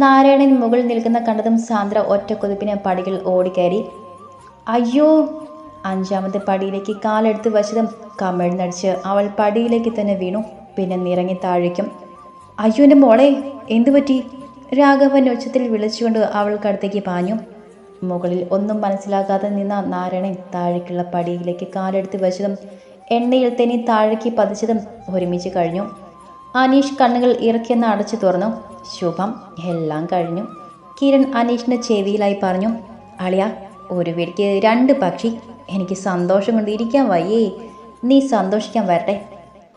നാരായണൻ മുകളിൽ നിൽക്കുന്ന കണ്ടതും സാന്ദ്ര ഒറ്റക്കൊതുപ്പിന് പടികൾ ഓടിക്കയറി അയ്യോ! അഞ്ചാമത്തെ പടിയിലേക്ക് കാലെടുത്ത് വശതും കമിഴ്ന്നടിച്ച് അവൾ പടിയിലേക്ക് തന്നെ വീണു. പിന്നെ നിറങ്ങി താഴേക്കും അയ്യോ എന്റെ മോളെ എന്തു പറ്റി? രാഘവൻ ഉച്ചത്തിൽ വിളിച്ചുകൊണ്ട് അവൾക്കടുത്തേക്ക് പാഞ്ഞു. മുകളിൽ ഒന്നും മനസ്സിലാക്കാതെ നിന്ന നാരായണൻ താഴേക്കുള്ള പടിയിലേക്ക് കാലെടുത്ത് വെച്ചതും എണ്ണയിൽ തന്നെ താഴേക്ക് പതിച്ചതും ഒരുമിച്ച് കഴിഞ്ഞു. അനീഷ് കണ്ണുകൾ ഇറക്കിയെന്ന് അടച്ചു തുറന്നു. ശുഭം എല്ലാം കഴിഞ്ഞു. കിരൺ അനീഷിന്റെ ചെവിയിലായി പറഞ്ഞു അളിയ ഒരു വീടിക്ക് രണ്ട് പക്ഷി. എനിക്ക് സന്തോഷം കൊണ്ട് ഇരിക്കാൻ വയ്യേ. നീ സന്തോഷിക്കാൻ വരട്ടെ.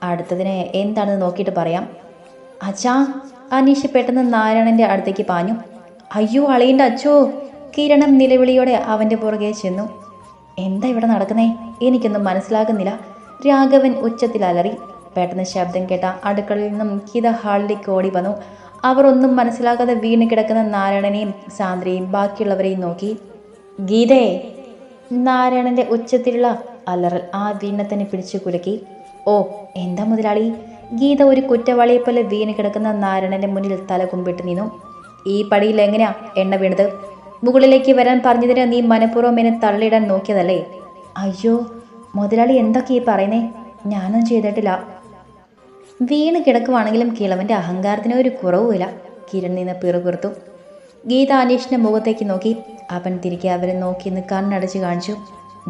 അടുത്തതിന് എന്താണെന്ന് നോക്കിയിട്ട് പറയാം. അച്ഛാ അനീഷ് പെട്ടെന്ന് നാരായണന്റെ അടുത്തേക്ക് പാഞ്ഞു. അയ്യോ അളിയന്റെ അച്ഛോ. കിരണം നിലവിളിയോടെ അവന്റെ പുറകെ ചെന്നു. എന്താ ഇവിടെ നടക്കുന്നേ? എനിക്കൊന്നും മനസ്സിലാകുന്നില്ല. രാഘവൻ ഉച്ചത്തിൽ അലറി. പെട്ടെന്ന് ശബ്ദം കേട്ട അടുക്കളയിൽ നിന്നും കിത ഹാളിലേക്ക് ഓടി വന്നു. അവർ ഒന്നും മനസ്സിലാകാതെ വീണ് കിടക്കുന്ന നാരായണനെയും സാന്ദ്രയും ബാക്കിയുള്ളവരെയും നോക്കി. ഗീതയെ നാരായണന്റെ ഉച്ചത്തിലുള്ള അലറൽ ആ വീണെ തന്നെ പിടിച്ചു കുലുക്കി. ഓ എന്താ മുതലാളി? ഗീത ഒരു കുറ്റവാളിയെ പോലെ വീണ് കിടക്കുന്ന നാരായണന്റെ മുന്നിൽ തല കുമ്പിട്ട് നിന്നു. ഈ പടിയിൽ എങ്ങനെയാ എണ്ണ വീണത്? മുകളിലേക്ക് വരാൻ പറഞ്ഞതിന് നീ മനഃപൂർവം എന്നെ തള്ളിയിടാൻ നോക്കിയതല്ലേ? അയ്യോ മുതലാളി എന്തൊക്കെയാ പറയുന്നേ? ഞാനും ചെയ്തിട്ടില്ല. വീണ് കിടക്കുവാണെങ്കിലും കിളവന്റെ അഹങ്കാരത്തിന് ഒരു കുറവുമില്ല. കിരൺ നിന്ന് പിറുപിറുത്തു. ഗീത അനീഷിന്റെ മുഖത്തേക്ക് നോക്കി. അവൻ തിരികെ അവരെ നോക്കി നിന്ന് കണ്ണടച്ച് കാണിച്ചു.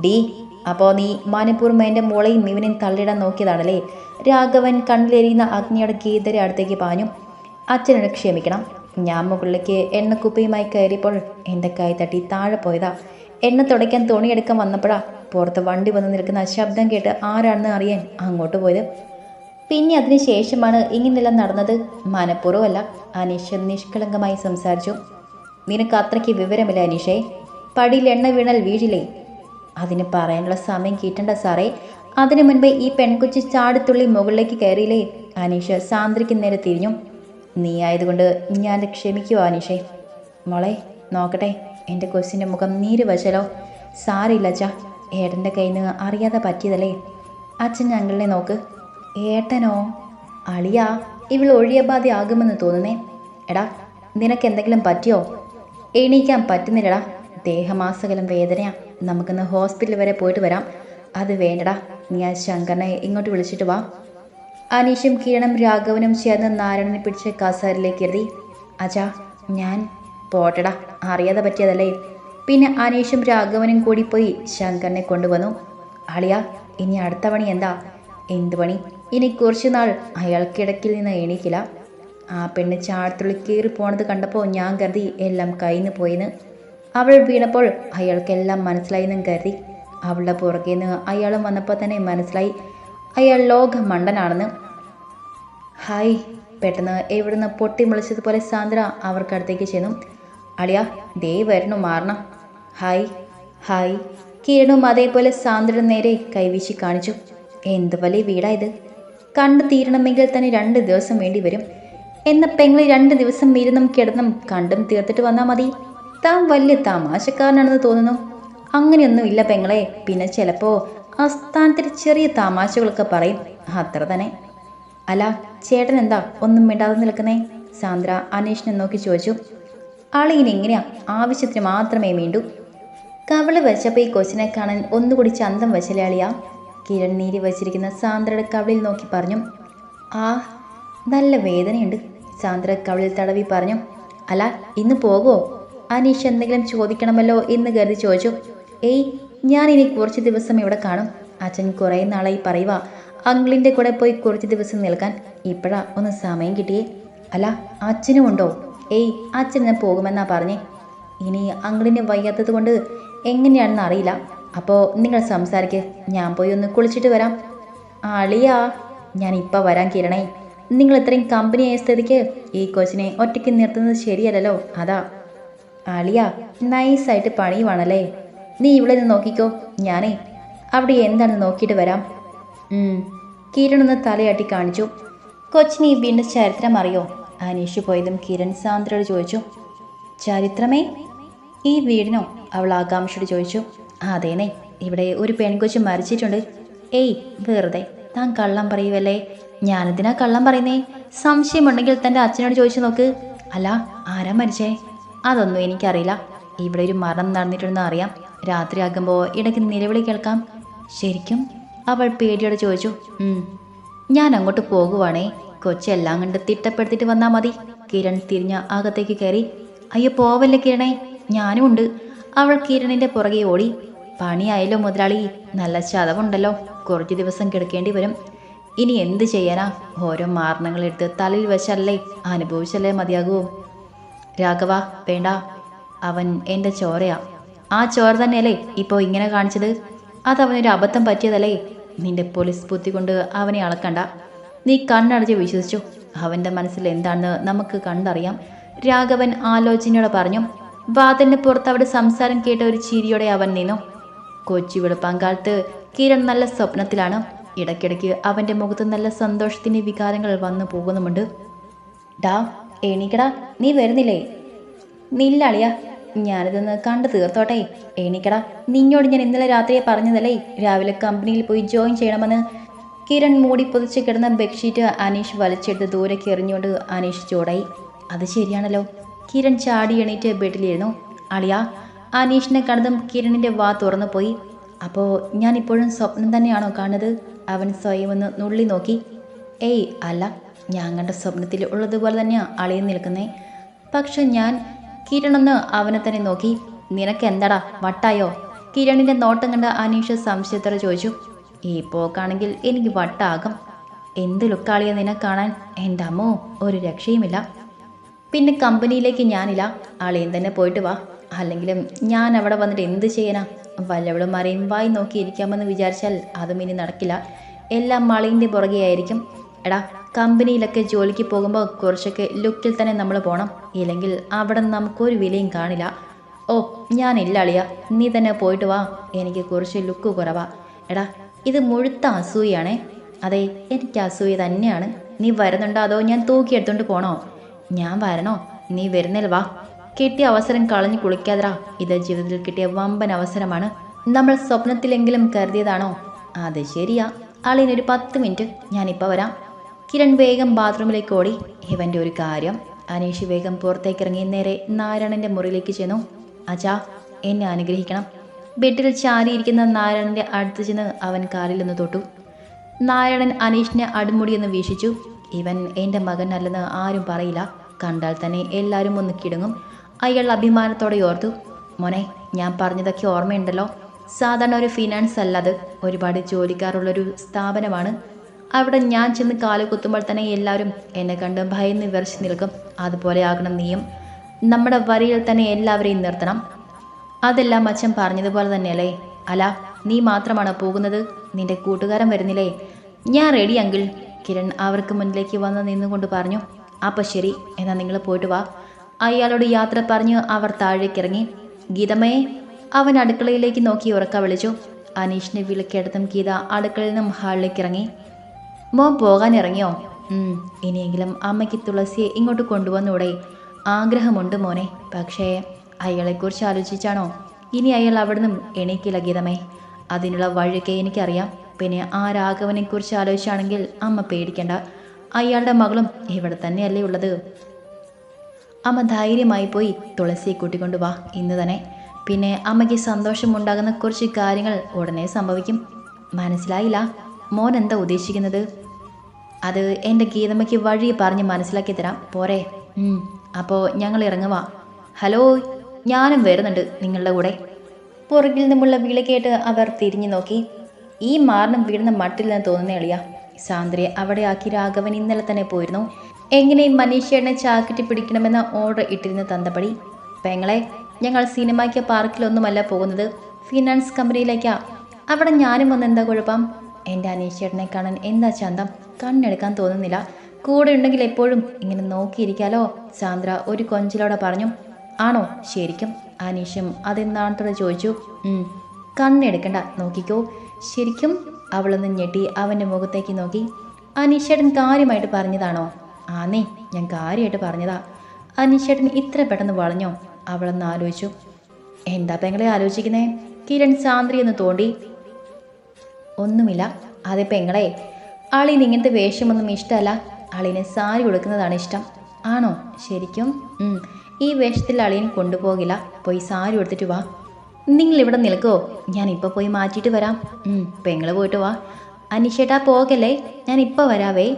ഡി അപ്പോൾ നീ മനഃപൂർവം മുളയും ഇവനെയും തള്ളിടാൻ നോക്കിയതാണല്ലേ? രാഘവൻ കണ്ണിലെരിയുന്ന അഗ്നിയുടെ ഗീതരെ അടുത്തേക്ക് പാഞ്ഞു. അച്ഛനോട് ക്ഷമിക്കണം. ഞാൻ മുകളിലേക്ക് എണ്ണക്കുപ്പിയുമായി കയറിയപ്പോൾ എന്റെ കൈ തട്ടി താഴെ പോയതാ. എണ്ണ തുടയ്ക്കാൻ തുണിയെടുക്കാൻ വന്നപ്പോഴാ പുറത്ത് വണ്ടി വന്ന് നിൽക്കുന്ന ശബ്ദം കേട്ട് ആരാണെന്ന് അറിയാൻ അങ്ങോട്ട് പോയത്. പിന്നെ അതിന് ശേഷമാണ് ഇങ്ങനെയെല്ലാം നടന്നത്. മനഃപൂർവമല്ല. അനീഷ നിഷ്കളങ്കമായി സംസാരിച്ചു. നിനക്ക് അത്രയ്ക്ക് വിവരമില്ല അനീഷേ. പടിയിൽ എണ്ണ വീണാൽ വീഴില്ലേ? അതിന് പറയാനുള്ള സമയം കിട്ടണ്ട സാറേ. അതിനു മുൻപേ ഈ പെൺകുച്ചി ചാടിത്തുള്ളി മുകളിലേക്ക് കയറിയില്ലേ? അനീഷ സാന്ദ്രിക്ക് നേരെ തിരിഞ്ഞു. നീ ആയതുകൊണ്ട് ഞാൻ ക്ഷമിക്കുവോ അനീഷേ? മോളെ നോക്കട്ടെ. എന്റെ കൊച്ചിന്റെ മുഖം നീര് വച്ചലോ സാറില്ല അച്ഛ. ഏടന്റെ കയ്യിൽ നിന്ന് അറിയാതെ പറ്റിയതല്ലേ? അച്ഛൻ ഞങ്ങളെ നോക്ക്. ഏട്ടനോ? അളിയാ ഇവൾ ഒഴിയബാധയാകുമെന്ന് തോന്നുന്നേ. എടാ നിനക്ക് എന്തെങ്കിലും പറ്റിയോ? എണീക്കാൻ പറ്റുന്നില്ലടാ. ദേഹമാസകലം വേദനയാ. നമുക്കിന്ന് ഹോസ്പിറ്റൽ വരെ പോയിട്ട് വരാം. അത് വേണ്ടടാ. നീ ആ ശങ്കറിനെ ഇങ്ങോട്ട് വിളിച്ചിട്ട് വാ. അനീഷും കിരണും രാഘവനും ചേർന്ന് നാരായണനെ പിടിച്ച് കസാരിലേക്ക് എഴുതി അച്ഛാ ഞാൻ പോട്ടടാ. അറിയാതെ പറ്റിയതല്ലേ. പിന്നെ അനീഷും രാഘവനും കൂടി പോയി ശങ്കറിനെ കൊണ്ടുവന്നു. അളിയാ ഇനി അടുത്ത പണി എന്താ? എന്ത് പണി? ഇനി കുറച്ച് നാൾ അയാൾ കിടക്കിൽ നിന്ന് എണീക്കില്ല. ആ പെണ്ണ് ചാടത്തുള്ളി കീറി പോണത് കണ്ടപ്പോൾ ഞാൻ കരുതി എല്ലാം കയ്യിൽ പോയിന്ന്. അവൾ വീണപ്പോൾ അയാൾക്കെല്ലാം മനസ്സിലായിന്നും കരുതി. അവളുടെ പുറകെ നിന്ന് അയാളും വന്നപ്പോൾ തന്നെ മനസ്സിലായി. അയാൾ ലോക മണ്ടനാണെന്ന് ഹായ് പെട്ടെന്ന് എവിടുന്ന് പൊട്ടി മുളിച്ചതുപോലെ സാന്ദ്ര അവർക്കടുത്തേക്ക് ചെന്നു. അളിയ ദേ വരണു മാറണം. Hi hi. കിരണും അതേപോലെ സാന്ദ്ര നേരെ കൈവീശി കാണിച്ചു. എന്ത് വലിയ വീടാ കണ്ടു തീരണമെങ്കിൽ തന്നെ രണ്ട് ദിവസം വേണ്ടി വരും. എന്ന പെങ്ങൾ രണ്ട് ദിവസം ഇരുന്നും കിടന്നും കണ്ടും തീർത്തിട്ട് വന്നാൽ മതി. താൻ വലിയ തമാശക്കാരനാണെന്ന് തോന്നുന്നു. അങ്ങനെയൊന്നും ഇല്ല പെങ്ങളെ. പിന്നെ ചിലപ്പോൾ ആസ്ഥാനത്തിൽ ചെറിയ തമാശകളൊക്കെ പറയും. അത്ര തന്നെ. അല്ല ചേട്ടൻ എന്താ ഒന്നും മിണ്ടാതെ നിൽക്കുന്നേ? സാന്ദ്ര അനീഷിനെ നോക്കി ചോദിച്ചു. ആളിങ്ങനെ എങ്ങനെയാ? ആവശ്യത്തിന് മാത്രമേ വീണ്ടു കവൾ വെച്ചപ്പോൾ ഈ കൊച്ചിനെ കാണാൻ ഒന്നുകൂടി ചന്തം വെച്ചലാളിയാ കിരൺ നീരി വച്ചിരിക്കുന്ന സാന്ദ്രയുടെ കവിളിൽ നോക്കി പറഞ്ഞു ആ നല്ല വേദനയുണ്ട് സാന്ദ്ര കവിളിൽ തടവി പറഞ്ഞു. അല്ല ഇന്ന് പോകുമോ അനീഷ് എന്തെങ്കിലും ചോദിക്കണമല്ലോ എന്ന് കരുതി ചോദിച്ചു. ഏയ് ഞാൻ ഇനി കുറച്ച് ദിവസം ഇവിടെ കാണും അച്ഛൻ കുറേ നാളായി പറയുക അങ്കിളിന്റെ കൂടെ പോയി കുറച്ച് ദിവസം നിൽക്കാൻ ഇപ്പോഴാ ഒന്ന് സമയം കിട്ടിയേ. അല്ല അച്ഛനും ഉണ്ടോ? ഏയ് അച്ഛൻ ഞാൻ പോകുമെന്നാ പറഞ്ഞേ. ഇനി അങ്കിളിന് വയ്യാത്തത് കൊണ്ട് എങ്ങനെയാണെന്ന് അറിയില്ല. അപ്പോൾ നിങ്ങൾ സംസാരിക്ക്. ഞാൻ പോയി ഒന്ന് കുളിച്ചിട്ട് വരാം. അളിയാ ഞാൻ ഇപ്പം വരാൻ കിരണേ. നിങ്ങൾ ഇത്രയും കമ്പനിയായ സ്ഥിതിക്ക് ഈ കൊച്ചിനെ ഒറ്റയ്ക്ക് നിർത്തുന്നത് ശരിയല്ലല്ലോ. അതാ. അളിയ നൈസായിട്ട് പണിയുവാണല്ലേ. നീ ഇവിടെ നിന്ന് നോക്കിക്കോ. ഞാനേ അവിടെ എന്താണെന്ന് നോക്കിയിട്ട് വരാം. ഒന്ന് തലയാട്ടി കാണിച്ചു. കൊച്ചിനെ വീണ്ടും ചരിത്രം അറിയോ? അനീഷ് പോയതും കിരൺ സാന്ദ്രയോട് ചോദിച്ചു. ചരിത്രമേ? ഈ വീടിനോ? അവൾ ആകാംക്ഷയോട് ചോദിച്ചു. അതേനെ ഇവിടെ ഒരു പെൺകൊച്ചു മരിച്ചിട്ടുണ്ട്. ഏയ് വെറുതെ. താൻ കള്ളം പറയുവല്ലേ? ഞാനെന്തിനാ കള്ളം പറയുന്നേ? സംശയമുണ്ടെങ്കിൽ തന്റെ അച്ഛനോട് ചോദിച്ചു നോക്ക്. അല്ല ആരാ മരിച്ചേ? അതൊന്നും എനിക്കറിയില്ല. ഇവിടെ ഒരു മരണം നടന്നിട്ടുണ്ടെന്ന് അറിയാം. രാത്രിയാകുമ്പോൾ ഇടയ്ക്ക് നിലവിളി കേൾക്കാം. ശരിക്കും അവൾ പേടിയോടെ ചോദിച്ചു. ഞാൻ അങ്ങോട്ട് പോകുവാണേ. കൊച്ചെല്ലാം കണ്ട് തിട്ടപ്പെടുത്തിട്ട് വന്നാൽ മതി. കിരൺ തിരിഞ്ഞ അകത്തേക്ക് കയറി. അയ്യോ പോവല്ലേ കിരണേ? ഞാനും ഉണ്ട് അവൾ കിരണിന്റെ പുറകെ ഓടി. പണിയായല്ലോ മുതലാളി? നല്ല ചതവുണ്ടല്ലോ. കുറച്ച് ദിവസം കിടക്കേണ്ടി വരും. ഇനി എന്ത് ചെയ്യാനാ? ഓരോ മാരണങ്ങളെടുത്ത് തലയിൽ വെച്ചല്ലേ? അനുഭവിച്ചല്ലേ മതിയാകൂ രാഘവ വേണ്ട. അവൻ എന്റെ ചോരയാ. ആ ചോര തന്നെയല്ലേ ഇപ്പോ ഇങ്ങനെ കാണിച്ചത്? അത് അവനൊരു അബദ്ധം പറ്റിയതല്ലേ? നിന്റെ പോലീസ് ബുദ്ധി കൊണ്ട് അവനെ അളക്കണ്ട. നീ കണ്ണടച്ച് വിശ്വസിച്ചു. അവന്റെ മനസ്സിൽ എന്താണെന്ന് നമുക്ക് കണ്ടറിയാം. രാഘവൻ ആലോചനയോടെ പറഞ്ഞു വാതിലിന് പുറത്ത് അവിടെ സംസാരം കേട്ട ഒരു ചിരിയോടെ അവൻ നിന്നു. കൊച്ചി വെളുപ്പാങ്കാലത്ത് കിരൺ നല്ല സ്വപ്നത്തിലാണ്. ഇടയ്ക്കിടയ്ക്ക് അവന്റെ മുഖത്ത് നല്ല സന്തോഷത്തിന്റെ വികാരങ്ങൾ വന്നു പോകുന്നുമുണ്ട്. ഡാ എണീക്കടാ. നീ വരുന്നില്ലേ? നില്ലളിയ ഞാനിതൊന്ന് കണ്ടു തീർത്തോട്ടെ. എണീക്കടാ. നിന്നോട് ഞാൻ ഇന്നലെ രാത്രിയെ പറഞ്ഞതല്ലേ? രാവിലെ കമ്പനിയിൽ പോയി ജോയിൻ ചെയ്യണമെന്ന്. കിരൺ മൂടി പൊതിച്ച് കിടന്ന ബെഡ്ഷീറ്റ് അനീഷ് വലിച്ചെടുത്ത് ദൂരേക്ക് എറിഞ്ഞുകൊണ്ട് അനീഷ് ചൂടായി. അത് ശരിയാണല്ലോ. കിരൺ ചാടി എണീറ്റ് ബെഡിലിരുന്നു. അളിയ അനീഷിനെ കണ്ടതും കിരണിന്റെ വാ തുറന്നു പോയി. അപ്പോൾ ഞാനിപ്പോഴും സ്വപ്നം തന്നെയാണോ കാണുന്നത്? അവൻ സ്വയം ഒന്ന് നുള്ളി നോക്കി. ഏയ് അല്ല. ഞാൻ കണ്ട സ്വപ്നത്തിൽ ഉള്ളതുപോലെ തന്നെയാണ് അളിയൻ നിൽക്കുന്നേ. പക്ഷെ ഞാൻ കിരണൊന്ന് അവനെ തന്നെ നോക്കി. നിനക്ക് എന്താടാ വട്ടായോ? കിരണിന്റെ നോട്ടം കണ്ട അനീഷ് സംശയത്തോടെ ചോദിച്ചു. ഈ പോക്കാണെങ്കിൽ എനിക്ക് വട്ടാകും. എന്ത് ലുക്കാളിയ നിന്നെ കാണാൻ? എന്റെ അമ്മോ ഒരു രക്ഷയുമില്ല. പിന്നെ കമ്പനിയിലേക്ക് ഞാനില്ല. അളിയൻ തന്നെ പോയിട്ട് വാ. അല്ലെങ്കിലും ഞാൻ അവിടെ വന്നിട്ട് എന്ത് ചെയ്യാനാ? വല്ലവളുമാരെയും വായി നോക്കിയിരിക്കാമെന്ന് വിചാരിച്ചാൽ അതും ഇനി നടക്കില്ല. എല്ലാം മളിന്റെ പുറകെ ആയിരിക്കും. എടാ കമ്പനിയിലൊക്കെ ജോലിക്ക് പോകുമ്പോൾ കുറച്ചൊക്കെ ലുക്കിൽ തന്നെ നമ്മൾ പോകണം ഇല്ലെങ്കിൽ അവിടെ നമുക്കൊരു വിലയും കാണില്ല. ഓ ഞാനില്ല അളിയ. നീ തന്നെ പോയിട്ട് വാ. എനിക്ക് കുറച്ച് ലുക്ക് കുറവാ. എടാ ഇത് മുഴുത്ത അസൂയാണേ അതെ എനിക്ക് അസൂയ തന്നെയാണ്. നീ വരുന്നുണ്ടോ അതോ ഞാൻ തൂക്കിയെടുത്തോണ്ട് പോണോ? ഞാൻ വരണോ? നീ വരുന്നില്ല വാ. കിട്ടിയ അവസരം കളഞ്ഞു കുളിക്കാതറാ. ഇത് ജീവിതത്തിൽ കിട്ടിയ വമ്പൻ അവസരമാണ്. നമ്മൾ സ്വപ്നത്തിലെങ്കിലും കരുതിയതാണോ? അത് ശരിയാ. ആളിനൊരു പത്ത് മിനിറ്റ്. ഞാനിപ്പോൾ വരാം. കിരൺ വേഗം ബാത്റൂമിലേക്ക് ഓടി. ഇവന്റെ ഒരു കാര്യം. അനീഷ് വേഗം പുറത്തേക്ക് ഇറങ്ങി നേരെ നാരായണന്റെ മുറിയിലേക്ക് ചെന്നു. അച്ഛാ എന്നെ അനുഗ്രഹിക്കണം. ബെഡിൽ ചാരിയിരിക്കുന്ന നാരായണന്റെ അടുത്ത് ചെന്ന് അവൻ കാലിൽ നിന്ന് തൊട്ടു. നാരായണൻ അനീഷിനെ അടുമുടിയെന്ന് വീക്ഷിച്ചു. ഇവൻ എന്റെ മകൻ അല്ലെന്ന് ആരും പറയില്ല. കണ്ടാൽ തന്നെ എല്ലാവരും ഒന്ന് കിടങ്ങും. അയാൾ അഭിമാനത്തോടെ ഓർത്തു മോനെ ഞാൻ പറഞ്ഞതൊക്കെ ഓർമ്മയുണ്ടല്ലോ. സാധാരണ ഒരു ഫിനാൻസ് അല്ല അത്. ഒരുപാട് ജോലിക്കാരുള്ളൊരു സ്ഥാപനമാണ്. അവിടെ ഞാൻ ചെന്ന് കാൽ കുത്തുമ്പോൾ തന്നെ എല്ലാവരും എന്നെ കണ്ട് ഭയന്ന് വിറച്ച് നിൽക്കും. അതുപോലെ ആകണം നീയും. നമ്മുടെ വരിയിൽ തന്നെ എല്ലാവരെയും നിർത്തണം. അതെല്ലാം അച്ഛൻ പറഞ്ഞതുപോലെ തന്നെയല്ലേ? അല നീ മാത്രമാണ് പോകുന്നത്? നിന്റെ കൂട്ടുകാരൻ വരുന്നില്ലേ? ഞാൻ റെഡി അങ്കിൾ കിരൺ അവർക്ക് മുന്നിലേക്ക് വന്ന് നിന്നുകൊണ്ട് പറഞ്ഞു അപ്പം ശരി എന്നാൽ നിങ്ങൾ പോയിട്ട് വാ. അയാളോട് യാത്ര പറഞ്ഞ് അവർ താഴേക്ക് ഇറങ്ങി. ഗീതമ്മയെ അവൻ അടുക്കളയിലേക്ക് നോക്കി ഉറക്ക വിളിച്ചു. അനീഷിനെ വിളിക്കെടുത്തും ഗീത അടുക്കളയിൽ നിന്നും ഹാളിലേക്ക് ഇറങ്ങി. മോൻ പോകാൻ ഇറങ്ങിയോ? ഇനിയെങ്കിലും അമ്മയ്ക്ക് തുളസിയെ ഇങ്ങോട്ട് കൊണ്ടുവന്നൂടെ. ആഗ്രഹമുണ്ട് മോനെ പക്ഷേ അയാളെക്കുറിച്ച് ആലോചിച്ചാണോ? ഇനി അയാൾ അവിടെ എണീക്കില്ല ഗീതമേ അതിനുള്ള വഴിയൊക്കെ എനിക്കറിയാം. പിന്നെ ആ രാഘവനെക്കുറിച്ച് ആലോചിച്ചാണെങ്കിൽ അമ്മ പേടിക്കണ്ട. അയാളുടെ മകളും ഇവിടെ തന്നെയല്ലേ ഉള്ളത്. അമ്മ ധൈര്യമായി പോയി തുളസിയെ കൂട്ടിക്കൊണ്ട് വാ ഇന്ന് തന്നെ. പിന്നെ അമ്മയ്ക്ക് സന്തോഷമുണ്ടാകുന്ന കുറച്ച് കാര്യങ്ങൾ ഉടനെ സംഭവിക്കും. മനസ്സിലായില്ല? മോൻ എന്താ ഉദ്ദേശിക്കുന്നത്? അത് എന്റെ ഗീതമ്മയ്ക്ക് വഴി പറഞ്ഞ് മനസ്സിലാക്കി തരാം. പോരെ. അപ്പോൾ ഞങ്ങൾ ഇറങ്ങുവാ ഹലോ ഞാനും വരുന്നുണ്ട് നിങ്ങളുടെ കൂടെ. പുറകിൽ നിന്നുമുള്ള വിളി കേട്ട് അവർ തിരിഞ്ഞു നോക്കി. ഈ മാറിനും വീടുന്ന മട്ടില്ലെന്ന് തോന്നുന്ന എളിയ. സാന്ദ്രയെ അവിടെ ആക്കി രാഘവൻ ഇന്നലെ തന്നെ പോയിരുന്നു. എങ്ങനെയും മനീഷേട്ടനെ ചാക്കിട്ടി പിടിക്കണമെന്ന ഓർഡർ ഇട്ടിരുന്ന തന്തപടി പെങ്ങളെ ഞങ്ങൾ സിനിമയ്ക്ക് പാർക്കിലൊന്നുമല്ല പോകുന്നത്. ഫിനാൻസ് കമ്പനിയിലേക്കാ അവിടെ ഞാനും വന്ന് എന്താ കുഴപ്പം? എന്റെ അനീഷേട്ടനെ കാണാൻ എന്താ ചന്തം? കണ്ണെടുക്കാൻ തോന്നുന്നില്ല. കൂടെ ഉണ്ടെങ്കിൽ എപ്പോഴും ഇങ്ങനെ നോക്കിയിരിക്കാലോ? സാന്ദ്ര ഒരു കൊഞ്ചിലോടെ പറഞ്ഞു. ആണോ? ശരിക്കും. അനീഷും അതെന്താണത്തോടെ ചോദിച്ചു. കണ്ണെടുക്കണ്ട. നോക്കിക്കോ. ശരിക്കും അവളൊന്ന് ഞെട്ടി അവന്റെ മുഖത്തേക്ക് നോക്കി. അനീഷേട്ടൻ കാര്യമായിട്ട് പറഞ്ഞതാണോ? ആന്നേ ഞാൻ കാര്യമായിട്ട് പറഞ്ഞതാ. അനീഷേട്ടൻ ഇത്ര പെട്ടെന്ന് വളഞ്ഞോ? അവളൊന്ന് ആലോചിച്ചു. എന്താ പെങ്ങളെ ആലോചിക്കുന്നേ? കിരൺ സാന്ദ്രി എന്ന് തോണ്ടി. ഒന്നുമില്ല അതെ പെങ്ങളെ ആളിന് ഇങ്ങനത്തെ വേഷമൊന്നും ഇഷ്ടമല്ല. ആളിനെ സാരി കൊടുക്കുന്നതാണ് ഇഷ്ടം. ആണോ? ശരിക്കും? ഈ വേഷത്തിൽ അളിയൻ കൊണ്ടുപോകില്ല. പോയി സാരി കൊടുത്തിട്ട് വാ. നിങ്ങൾ ഇവിടെ നിൽക്കുമോ ഞാൻ ഇപ്പോൾ പോയി മാറ്റിയിട്ട് വരാം. ഉം, പെങ്ങൾ പോയിട്ട് വാ. അനിഷേട്ടാ പോകല്ലേ? ഞാൻ ഇപ്പോൾ വരാവേ.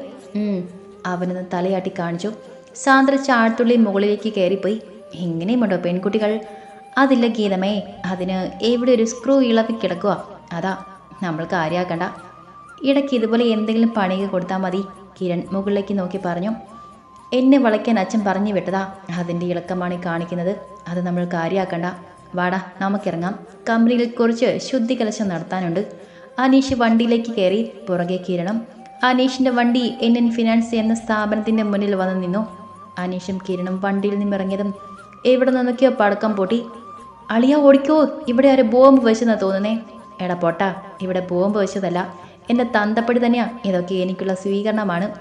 അവനൊന്ന് തലയാട്ടി കാണിച്ചു. സാന്ദ്ര ചാഴത്തുള്ളി മുകളിലേക്ക് കയറിപ്പോയി. എങ്ങനെയുമുണ്ടോ പെൺകുട്ടികൾ? അതില്ല ഗീതമേ അതിന് എവിടെ ഒരു സ്ക്രൂ ഇളവി കിടക്കുക അതാ നമ്മൾ കാര്യമാക്കണ്ട ഇടയ്ക്ക് ഇതുപോലെ എന്തെങ്കിലും പണിക്ക് കൊടുത്താൽ മതി കിരൺ മുകളിലേക്ക് നോക്കി പറഞ്ഞു. എന്നെ വളയ്ക്കാൻ അച്ഛൻ പറഞ്ഞു വിട്ടതാ അതിന്റെ ഇളക്കമാണ് കാണിക്കുന്നത്. അത് നമ്മൾ കാര്യമാക്കണ്ട വാടാ നമുക്കിറങ്ങാം. കമ്പനിയിൽ കുറച്ച് ശുദ്ധി കലശം നടത്താനുണ്ട്. അനീഷ് വണ്ടിയിലേക്ക് കയറി പുറകെ കിരണം അനീഷിന്റെ വണ്ടി എൻ ഫിനാൻസ് എന്ന സ്ഥാപനത്തിന്റെ മുന്നിൽ വന്ന് നിന്നു. അനീഷും കിരണും വണ്ടിയിൽ നിന്നിറങ്ങിയതും എവിടെ നിന്നൊക്കെയോ പടക്കം പൊട്ടി. അളിയ ഓടിക്കോ. ഇവിടെ ഒരു ബോംബ് വെച്ചെന്നാ തോന്നുന്നേ? എടാ പോട്ടാ. ഇവിടെ ബോംബ് വെച്ചതല്ല. എന്റെ തന്തപ്പടി തന്നെയാ. ഇതൊക്കെ എനിക്കുള്ള സ്വീകരണമാണ്.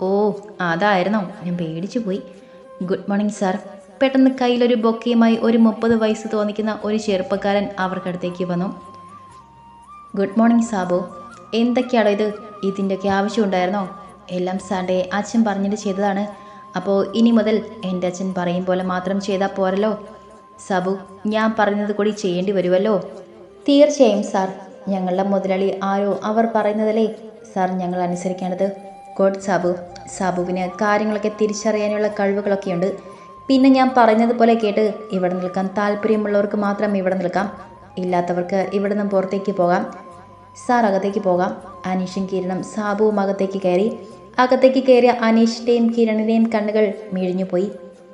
ഓ അതായിരുന്നോ. ഞാൻ പേടിച്ചു പോയി. Good morning sir. പെട്ടെന്ന് കയ്യിലൊരു ബൊക്കയുമായി ഒരു മുപ്പത് വയസ്സ് തോന്നിക്കുന്ന ഒരു ചെറുപ്പക്കാരൻ അവർക്കടുത്തേക്ക് വന്നു. Good morning Sabu. എന്തൊക്കെയാണോ ഇത്? ഇതിന്റെയൊക്കെ ആവശ്യമുണ്ടായിരുന്നോ? എല്ലാം സാറിന്റെ അച്ഛൻ പറഞ്ഞിട്ട് ചെയ്തതാണ്. അപ്പോൾ ഇനി മുതൽ എന്റെ അച്ഛൻ പറയും പോലെ മാത്രം ചെയ്താൽ പോരല്ലോ. സാബു ഞാൻ പറയുന്നത് കൂടി ചെയ്യേണ്ടി വരുമല്ലോ തീർച്ചയായും സാർ. ഞങ്ങളുടെ മുതലാളി ആരോ അവർ പറയുന്നതല്ലേ? സാർ ഞങ്ങൾ അനുസരിക്കേണ്ടത്. ഗോഡ് സാബു. സാബുവിന് കാര്യങ്ങളൊക്കെ തിരിച്ചറിയാനുള്ള കഴിവുകളൊക്കെയുണ്ട്. പിന്നെ ഞാൻ പറഞ്ഞതുപോലെ കേട്ട് ഇവിടെ നിൽക്കാൻ താല്പര്യമുള്ളവർക്ക് മാത്രം ഇവിടെ നിൽക്കാം. ഇല്ലാത്തവർക്ക് ഇവിടെ നിന്ന് പുറത്തേക്ക് പോകാം. സാർ അകത്തേക്ക് പോകാം. അനീഷും കിരണും സാബുവും അകത്തേക്ക് കയറി. അകത്തേക്ക് കയറിയ അനീഷിന്റെയും കിരണിന്റെയും കണ്ണുകൾ മിഴിഞ്ഞുപോയി.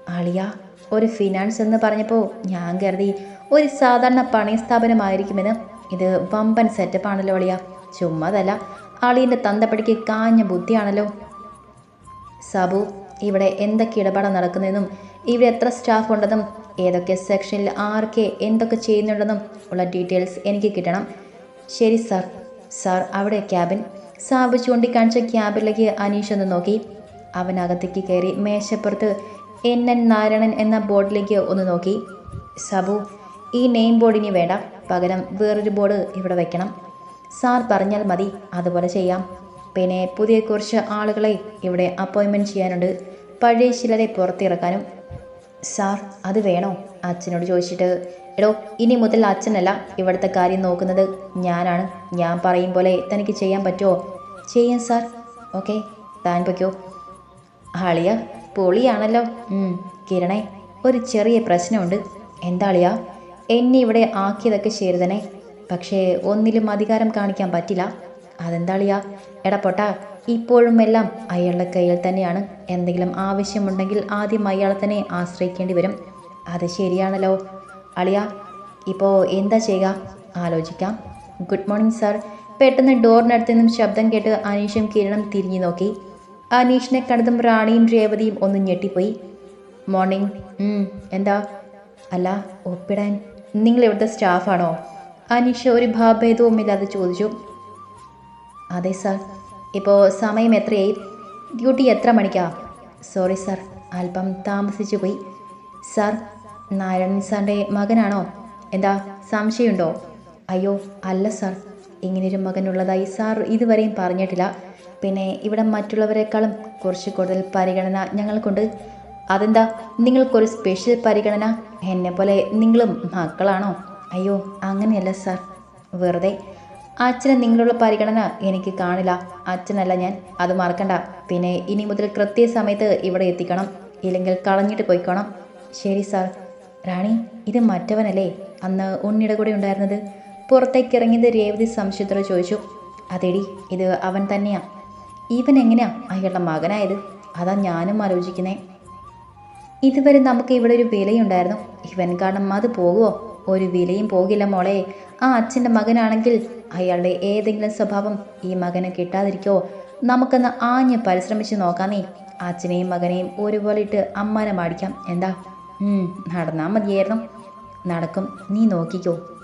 അളിയ ഒരു ഫിനാൻസ് എന്ന് പറഞ്ഞപ്പോൾ ഞാൻ കരുതി ഒരു സാധാരണ പണി സ്ഥാപനമായിരിക്കുമെന്ന്. ഇത് വമ്പൻ സെറ്റപ്പാണല്ലോ അളിയ. ചുമ്മാതല്ല അളിയന്റെ തന്തപ്പടിക്ക് കാഞ്ഞ ബുദ്ധിയാണല്ലോ. സാബു ഇവിടെ എന്തൊക്കെ ഇടപാടാണ് നടക്കുന്നതെന്നും ഇവിടെ എത്ര സ്റ്റാഫ് ഉണ്ടെന്നും ഏതൊക്കെ സെക്ഷനിൽ ആർക്കെ എന്തൊക്കെ ചെയ്യുന്നുണ്ടെന്നും ഉള്ള ഡീറ്റെയിൽസ് എനിക്ക് കിട്ടണം. ശരി സാർ സാർ അവിടെ ക്യാബിൻ സാബ് ചൂണ്ടിക്കാണിച്ച ക്യാബിലേക്ക് അനീഷ് ഒന്ന് നോക്കി. അവനകത്തേക്ക് കയറി മേശപ്പുറത്ത് എൻ എൻ നാരായണൻ എന്ന ബോർഡിലേക്ക് ഒന്ന് നോക്കി. സബു ഈ നെയിം ബോർഡിനി വേണ്ട. പകരം വേറൊരു ബോർഡ് ഇവിടെ വെക്കണം. സാർ പറഞ്ഞാൽ മതി അതുപോലെ ചെയ്യാം. പിന്നെ പുതിയ കുറച്ച് ആളുകളെ ഇവിടെ അപ്പോയിൻമെന്റ് ചെയ്യാനുണ്ട്. പഴയ ചിലരെ പുറത്തിറക്കാനും സാർ അത് വേണോ? അച്ഛനോട് ചോദിച്ചിട്ട്. എടോ ഇനി മുതൽ അച്ഛനല്ല ഇവിടുത്തെ കാര്യം നോക്കുന്നത്. ഞാനാണ്. ഞാൻ പറയും പോലെ തനിക്ക് ചെയ്യാൻ പറ്റുമോ ചെയ്യാം സാർ. ഓക്കെ താൻ പൊയ്ക്കോ. ആളിയ പൊളിയാണല്ലോ. കിരണേ ഒരു ചെറിയ പ്രശ്നമുണ്ട്. എന്താ അളിയ? എന്നെ ഇവിടെ ആക്കിയതൊക്കെ ശരി തന്നെ പക്ഷേ ഒന്നിലും അധികാരം കാണിക്കാൻ പറ്റില്ല. അതെന്താ അളിയ? ഇപ്പോഴും എല്ലാം അയാളുടെ കയ്യിൽ തന്നെയാണ്. എന്തെങ്കിലും ആവശ്യമുണ്ടെങ്കിൽ ആദ്യം അയാളെ തന്നെ ആശ്രയിക്കേണ്ടി വരും. അത് ശരിയാണല്ലോ. അളിയ ഇപ്പോൾ എന്താ ചെയ്യുക? ആലോചിക്കാം. Good morning sir. പെട്ടെന്ന് ഡോറിനടുത്ത് നിന്നും ശബ്ദം കേട്ട് അനീഷും കിരണം തിരിഞ്ഞു നോക്കി. അനീഷിനെ കണ്ടതും റാണിയും രേവതിയും ഒന്ന് ഞെട്ടിപ്പോയി. മോർണിംഗ് എന്താ? അല്ല ഒപ്പിടാൻ. നിങ്ങൾ ഇവിടുത്തെ സ്റ്റാഫാണോ? അനീഷ് ഒരു ഭാഭേദവുമില്ലാതെ ചോദിച്ചു. അതെ സാർ. ഇപ്പോൾ സമയം എത്രയായി? ഡ്യൂട്ടി എത്ര മണിക്കാ? സോറി സാർ അല്പം താമസിച്ചു പോയി. സാർ നാരായണൻ സാറിന്റെ മകനാണോ? എന്താ സംശയമുണ്ടോ? അയ്യോ അല്ല സാർ ഇങ്ങനൊരു മകനുള്ളതായി സാർ ഇതുവരെയും പറഞ്ഞിട്ടില്ല. പിന്നെ ഇവിടെ മറ്റുള്ളവരെക്കാളും കുറച്ച് കൂടുതൽ പരിഗണന ഞങ്ങൾക്കുണ്ട്. അതെന്താ? നിങ്ങൾക്കൊരു സ്പെഷ്യൽ പരിഗണന? എന്നെ പോലെ നിങ്ങളും മക്കളാണോ? അയ്യോ അങ്ങനെയല്ല സാർ വെറുതെ അച്ഛന് നിങ്ങളുള്ള പരിഗണന എനിക്ക് കാണില്ല. അച്ഛനല്ല ഞാൻ. അത് മറക്കണ്ട. പിന്നെ ഇനി മുതൽ കൃത്യസമയത്ത് ഇവിടെ എത്തിക്കണം. ഇല്ലെങ്കിൽ കളഞ്ഞിട്ട് പോയിക്കോണം. ശരി സാർ. റാണി ഇത് മറ്റവനല്ലേ? അന്ന് ഉണ്ണിയുടെ കൂടെ ഉണ്ടായിരുന്നത്? പുറത്തേക്ക് ഇറങ്ങിയത് രേവതി സംശയത്തോടെ ചോദിച്ചു. അതേടി ഇത് അവൻ തന്നെയാ. ഇവൻ എങ്ങനെയാ അയാളുടെ മകനായത്? അതാ ഞാനും ആലോചിക്കുന്നേ. ഇതുവരെ നമുക്ക് ഇവിടെ ഒരു വിലയുണ്ടായിരുന്നു. ഇവൻ കാരണം അത് പോകുമോ ഒരു വിലയും പോകില്ല മോളെ. ആ അച്ഛന്റെ മകനാണെങ്കിൽ അയാളുടെ ഏതെങ്കിലും സ്വഭാവം ഈ മകന് കിട്ടാതിരിക്കോ? നമുക്കൊന്ന് ആഞ്ഞ് പരിശ്രമിച്ച് നോക്കാന്നേ അച്ഛനെയും മകനെയും ഒരുപോലെ ഇട്ട് അമ്മാനം മാടിക്കാം. എന്താ? നടന്നാൽ നടന്നാ മതിയായിരുന്നു. നടക്കും. നീ നോക്കിക്കോ.